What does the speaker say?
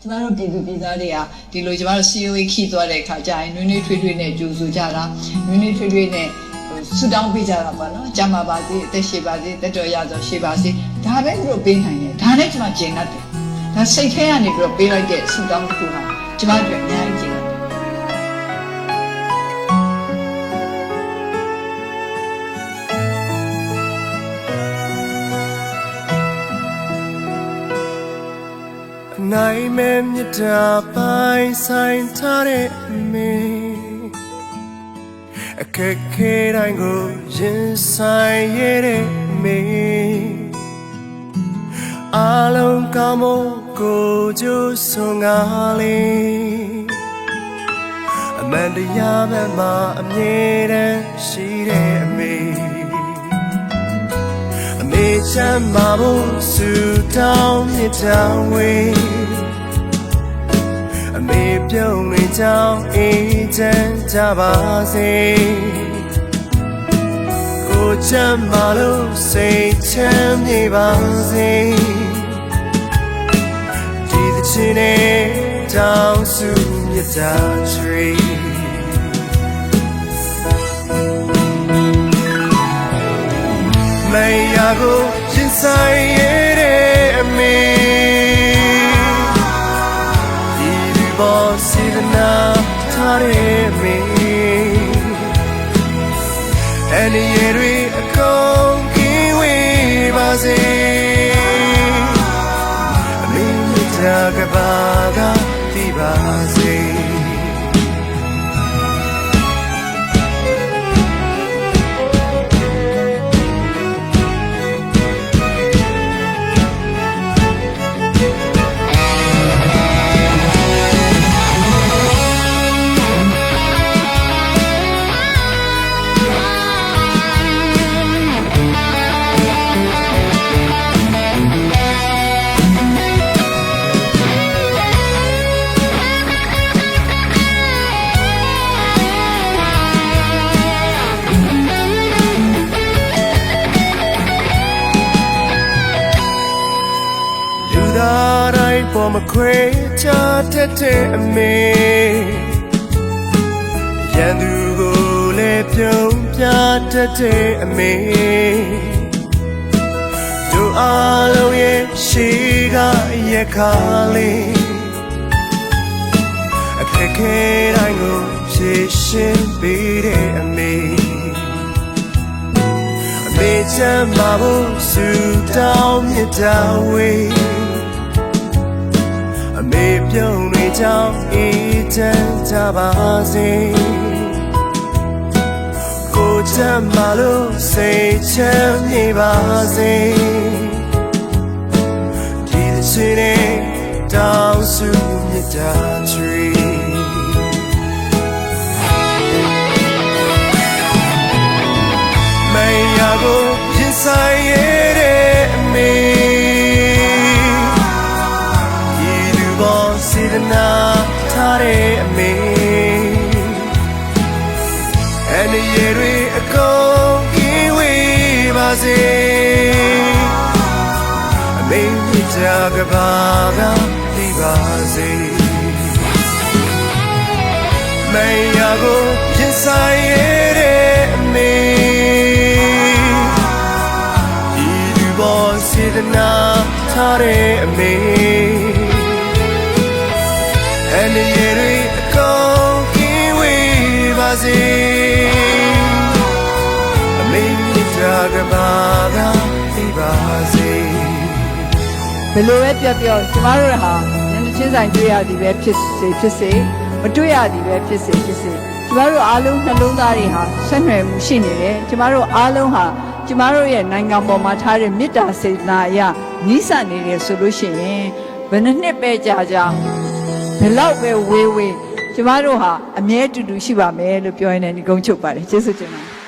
ကျမတို့ပြည်သူပြည်သားတွေကဒီလိုကျမတို့ COE ခီးသွားတဲ့အခါကျရင်နွေးနွေးထွေးထွေးနဲ့ကြိုဆိုကြတာနွေးနွေးထွေးထွေးနဲ့ဟိုဆူတောင်းပေးကြတာပေါ့နော်ကျမ်းမာပါစေအသက်ရှိပါစေတက်တော်ရသောရှိပါစေဒါပဲသူတို့ပေးနိုင်တယ်ဒါနဲ့ကျမကျင်တတ်တယ်ဒါစိတ်ထဲကနေပြီးတော့ပေးလိုက်တဲ့ဆူတောင်းတစ်ခုဟာကျမတို့အများကြီး နိုင်မဲ့မြတ်တာပိုင်ဆိုင်ထားတဲ့အမေအခက်ခဲတိုင်းကိုရင်ဆိုင်ရတဲ့အမေအလုံးကောင်းဖို့ကိုကြိုးစွန်ငါလေးအမှန်တရားပဲမှာအမြဲတမ်းရှိတဲ့အမေအမေ ချမ်းမဖို့စူတောင်းမြတ်တောင်းဝေးအမေပြုံးနေကြောင်းအေးချမ်းကြပါစေကိုချမ်းမလို့စိတ်ချမ်းမြေပါစေဒီတစ်ချင်းနဲ့တောင်းစုမြတ်တာချွေ မရကိုရင်ဆိုင်ရတဲ့အမေဒီဒီဘောစီဒနာထားရမေအနေရတွေအကု ပေါ်မခွေချတတ်တဲ့အမေရန်သူကိုလည်းပြုံးပြတတ်တဲ့အမေတို့အားလုံးရဲ့ရှိကရက်ခါလေးအခက်ခဲတိုင်းကိုဖြေရှင်းပေးတဲ့အမေအမေချမ်းမဖို့စူတောင်းမြတ်တာဝေး အမေပြုံးနေကြောင်းအေးချမ်းကြပါစေကိုချမ်းမလို့စိတ်ချမ်းမြေပါစေဒီတစ်ချိန်နဲ့တောင်းစုမြတ်တာချွေ မြတ်တာကဘာကဒီပါစေမရကိုရင်ဆိုင်ရတဲ့အမေဒီလူပေါ်စေတနာထားတဲ့အမေအနေရတွေအကုန်ကင်းဝေးပါစေအမေမြတ်တာကဘာကဒီပါစေ ဘယ်လိုပဲပြောပြောကျမတို့ဟာညနေချင်းဆိုင်တွေ့ရသည်ပဲဖြစ်စေဖြစ်စေမတွေ့ရသည်ပဲဖြစ်စေဖြစ်စေကျမတို့အားလုံးနှလုံးသားတွေဟာဆက်နွယ်မှုရှိနေတယ်ကျမတို့အားလုံးဟာကျမတို့ရဲ့နိုင်ငံပေါ်မှာထားတဲ့မေတ္တာစေတနာအရာနီးစပ်နေတယ်ဆိုလို့ရှိရင်ဘယ်နှစ်နှစ်ပဲကြာကြာဘယ်လောက်ပဲဝေးဝေးကျမတို့ဟာအမြဲတူတူရှိပါမယ်လို့ပြောရင်းနဲ့ဒီကုန်းချုပ်ပါတယ်ကျေးဇူးတင်ပါတယ်